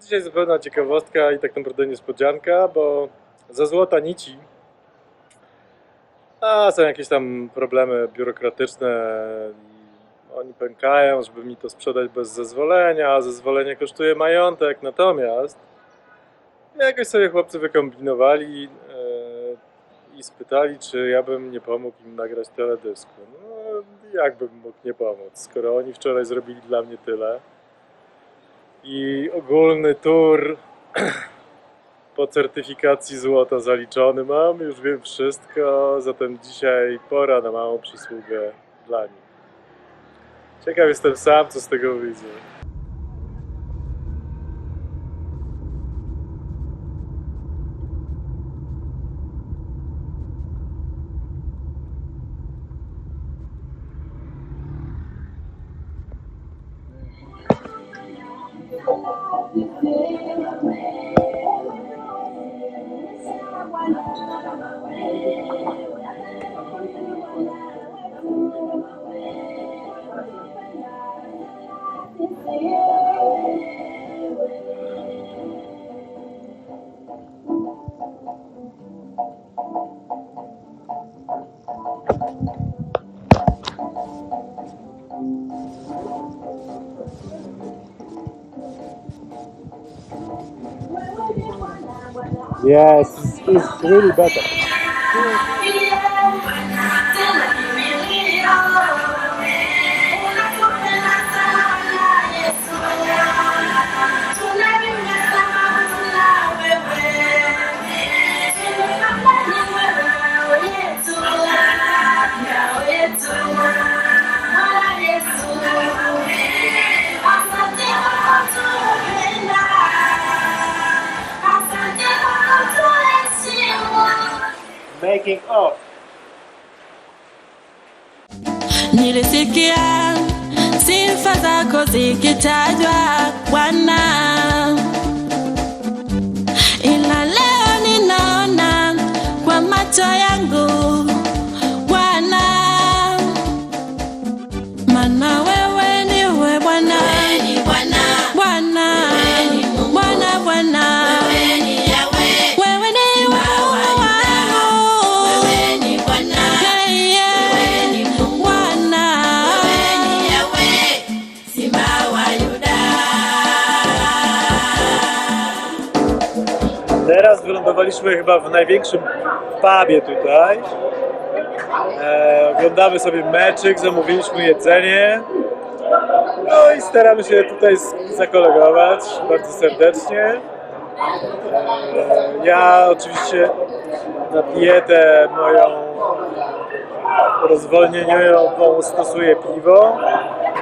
Dzisiaj zupełna ciekawostka i tak naprawdę niespodzianka, bo za złota nici a są jakieś tam problemy biurokratyczne oni pękają, żeby mi to sprzedać bez zezwolenia, a zezwolenie kosztuje majątek, natomiast jakoś sobie chłopcy wykombinowali e, i spytali, czy ja bym nie pomógł im nagrać teledysku. No, jak bym mógł nie pomóc, skoro oni wczoraj zrobili dla mnie tyle i ogólny tour po certyfikacji złota zaliczony mam, już wiem wszystko, zatem dzisiaj pora na małą przysługę dla nich. Ciekaw jestem sam, co z tego wyjdzie. Thank you. Yes, it's really better. Zako zikitajwa Bwana, Teraz wylądowaliśmy chyba w największym pubie tutaj. E, oglądamy sobie meczyk, zamówiliśmy jedzenie. No i staramy się tutaj zakolegować bardzo serdecznie. E, ja oczywiście na dietę moją rozwolnieniową stosuję piwo.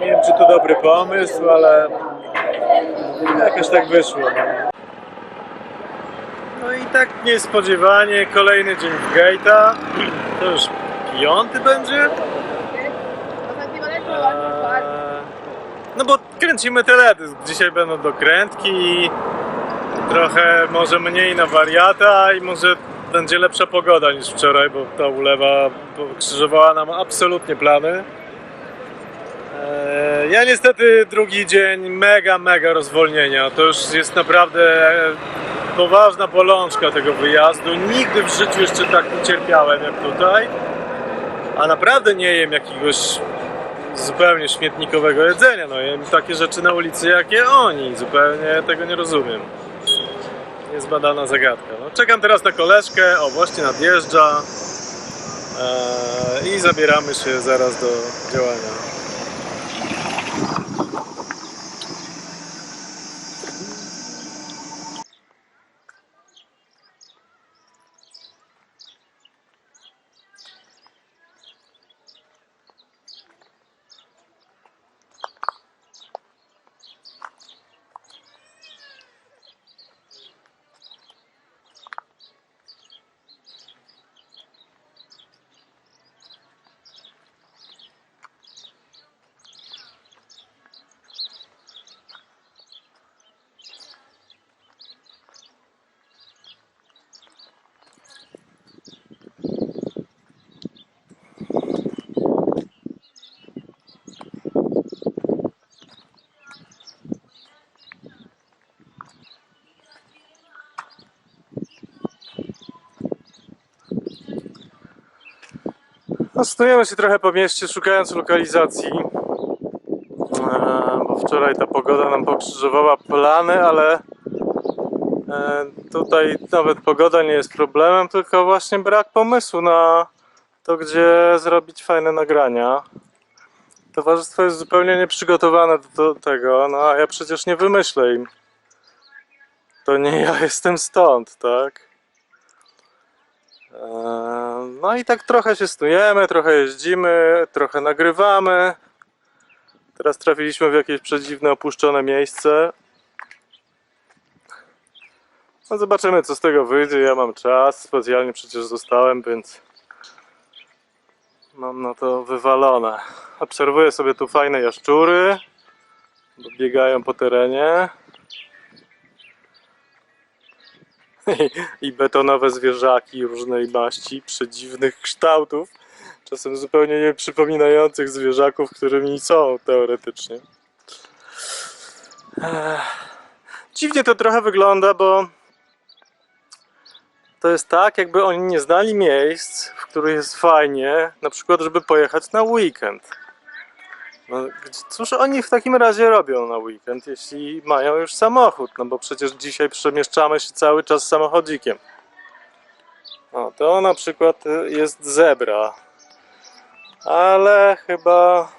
Nie wiem czy to dobry pomysł, ale jakoś tak wyszło. No i tak niespodziewanie kolejny dzień w Gate'a. To już piąty będzie. Eee, No bo kręcimy teledysk. Dzisiaj będą dokrętki. Trochę może mniej na wariata i może będzie lepsza pogoda niż wczoraj, bo ta ulewa krzyżowała nam absolutnie plany. Eee, Ja niestety drugi dzień mega, mega rozwolnienia. To już jest naprawdę poważna bolączka tego wyjazdu. Nigdy w życiu jeszcze tak nie cierpiałem jak tutaj. A naprawdę nie jem jakiegoś zupełnie śmietnikowego jedzenia. No jem takie rzeczy na ulicy jak je oni. Zupełnie tego nie rozumiem. Niezbadana zagadka. No, czekam teraz na koleżkę. O, właśnie nadjeżdża. Eee, I zabieramy się zaraz do działania. No, snujemy się trochę po mieście, szukając lokalizacji. E, Bo wczoraj ta pogoda nam pokrzyżowała plany, ale e, tutaj nawet pogoda nie jest problemem, tylko właśnie brak pomysłu na to, gdzie zrobić fajne nagrania. Towarzystwo jest zupełnie nieprzygotowane do tego, no a ja przecież nie wymyślę im. To nie ja jestem stąd, tak? Eee, No i tak trochę się snujemy, trochę jeździmy, trochę nagrywamy. Teraz trafiliśmy w jakieś przedziwne, opuszczone miejsce. No zobaczymy co z tego wyjdzie. Ja mam czas, specjalnie przecież zostałem, więc mam na to wywalone. Obserwuję sobie tu fajne jaszczury, bo biegają po terenie. i betonowe zwierzaki różnej maści, przedziwnych kształtów, czasem zupełnie nie przypominających zwierzaków, którymi są teoretycznie. Dziwnie to trochę wygląda, bo to jest tak, jakby oni nie znali miejsc, w których jest fajnie, na przykład, żeby pojechać na weekend. No, cóż oni w takim razie robią na weekend, jeśli mają już samochód? No bo przecież dzisiaj przemieszczamy się cały czas samochodzikiem. O, to na przykład y, jest zebra. Ale chyba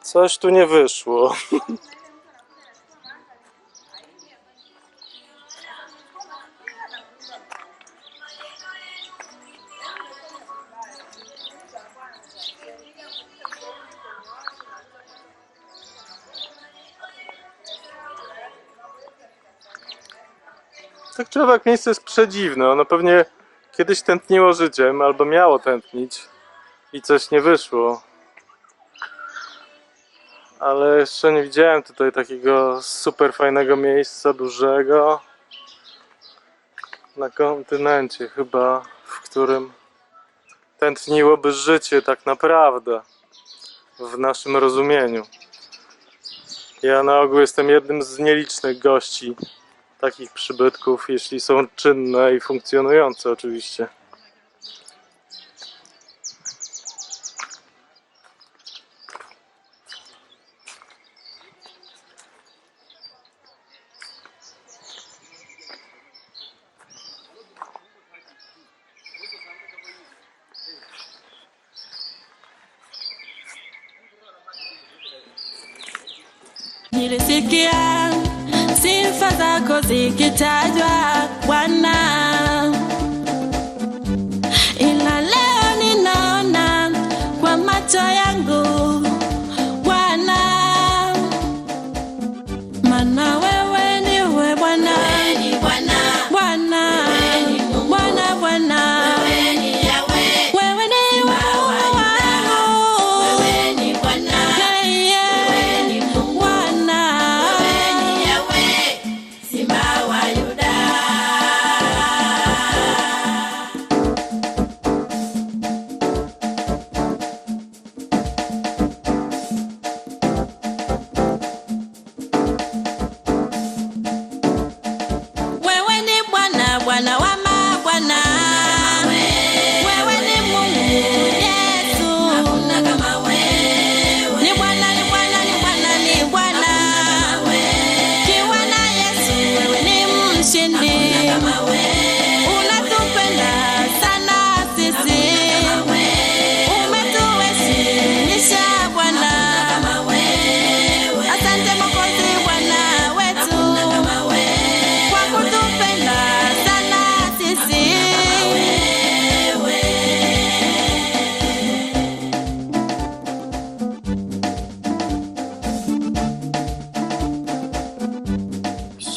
coś tu nie wyszło. Tak człowiek miejsce jest przedziwne. Ono pewnie kiedyś tętniło życiem, albo miało tętnić i coś nie wyszło. Ale jeszcze nie widziałem tutaj takiego super fajnego miejsca, dużego. Na kontynencie chyba, w którym tętniłoby życie tak naprawdę. W naszym rozumieniu. Ja na ogół jestem jednym z nielicznych gości takich przybytków, jeśli są czynne i funkcjonujące oczywiście. Zako zikitajwa Bwana,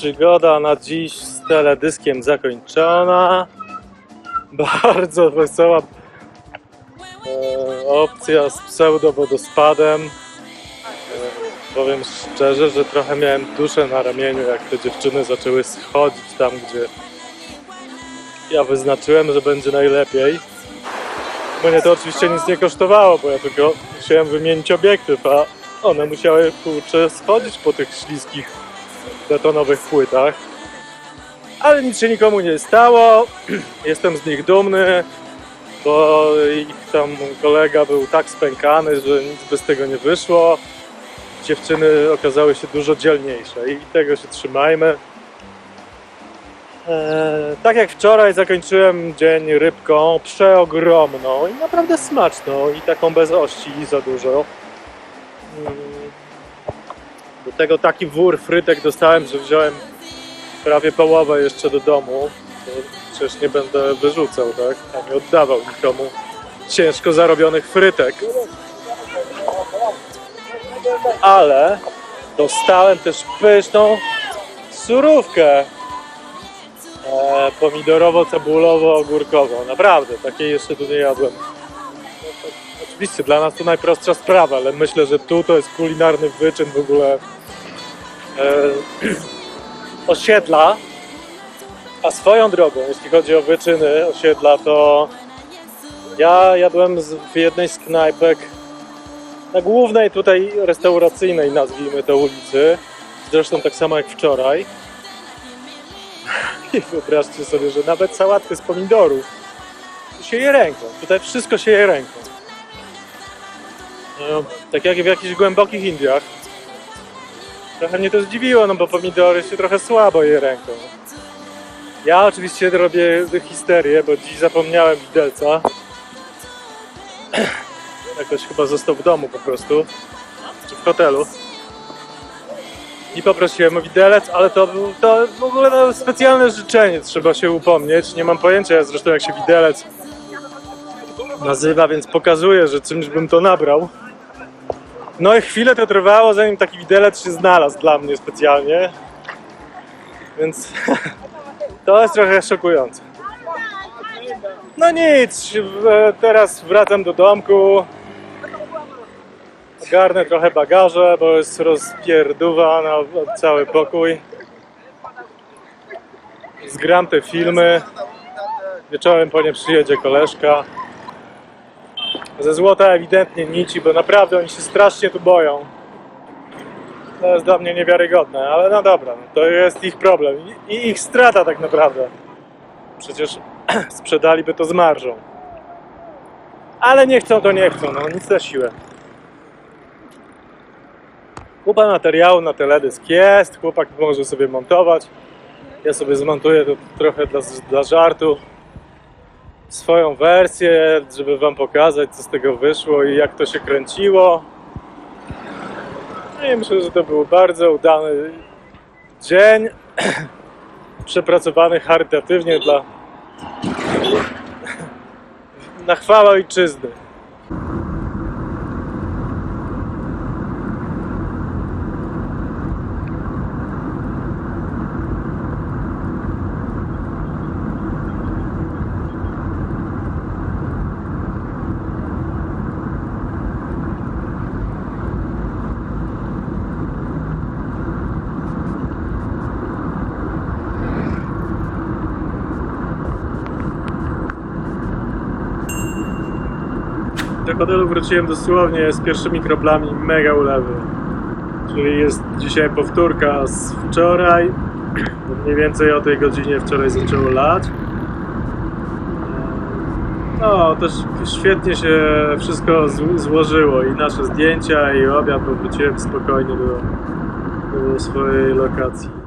Przygoda na dziś z teledyskiem zakończona. Bardzo wesoła e, opcja z pseudo-wodospadem. E, powiem szczerze, że trochę miałem duszę na ramieniu, jak te dziewczyny zaczęły schodzić tam, gdzie ja wyznaczyłem, że będzie najlepiej. Mnie to oczywiście nic nie kosztowało, bo ja tylko musiałem wymienić obiektyw, a one musiały kurczę schodzić po tych śliskich betonowych płytach. Ale nic się nikomu nie stało. Jestem z nich dumny. bo ich tam kolega był tak spękany, że nic by z tego nie wyszło. Dziewczyny okazały się dużo dzielniejsze i tego się trzymajmy. Eee, tak jak wczoraj zakończyłem dzień rybką przeogromną i naprawdę smaczną i taką bez ości za dużo. Do tego taki wór frytek dostałem, że wziąłem prawie połowę jeszcze do domu. To przecież nie będę wyrzucał, tak? A nie oddawał nikomu ciężko zarobionych frytek. Ale dostałem też pyszną surówkę e, pomidorowo-cebulowo-ogórkową. Naprawdę, takiej jeszcze tu nie jadłem. Oczywiście dla nas to najprostsza sprawa, ale myślę, że tu to jest kulinarny wyczyn w ogóle e, osiedla. A swoją drogą, jeśli chodzi o wyczyny osiedla, to ja jadłem z, w jednej z knajpek na głównej tutaj restauracyjnej, nazwijmy to ulicy. Zresztą tak samo jak wczoraj. I wyobraźcie sobie, że nawet sałatkę z pomidorów się je ręką. Tutaj wszystko się je ręką. No, tak jak w jakichś głębokich Indiach. Trochę mnie to zdziwiło, no bo pomidory się trochę słabo je ręką. Ja oczywiście robię histerię, bo dziś zapomniałem widelca. Jakoś chyba został w domu po prostu, czy w hotelu. I poprosiłem o widelec, ale to to w ogóle no, specjalne życzenie, trzeba się upomnieć. Nie mam pojęcia zresztą jak się widelec nazywa, więc pokazuję, że czymś bym to nabrał. No i chwilę to trwało, zanim taki widelec się znalazł dla mnie specjalnie. Więc to jest trochę szokujące. No nic, w- teraz wracam do domku. Ogarnę trochę bagaże, bo jest rozpierduwa na cały pokój. Zgram te filmy. Wieczorem po nie przyjedzie koleżka. Ze złota ewidentnie nici, bo naprawdę oni się strasznie tu boją. To jest dla mnie niewiarygodne, ale no dobra, no to jest ich problem i ich strata tak naprawdę. Przecież sprzedaliby to z marżą. Ale nie chcą, to nie chcą, no nic na siłę. Kupa materiału na teledysk jest, chłopak może sobie montować. Ja sobie zmontuję to trochę dla, dla żartu swoją wersję, żeby wam pokazać co z tego wyszło i jak to się kręciło. No i myślę, że to był bardzo udany dzień, przepracowany charytatywnie dla na chwałę ojczyzny. Do hotelu wróciłem dosłownie z pierwszymi kroplami mega ulewy. Czyli jest dzisiaj powtórka z wczoraj. Mniej więcej o tej godzinie wczoraj zaczęło lać. No, też świetnie się wszystko zł- złożyło i nasze zdjęcia i obiad, bo wróciłem spokojnie do, do swojej lokacji.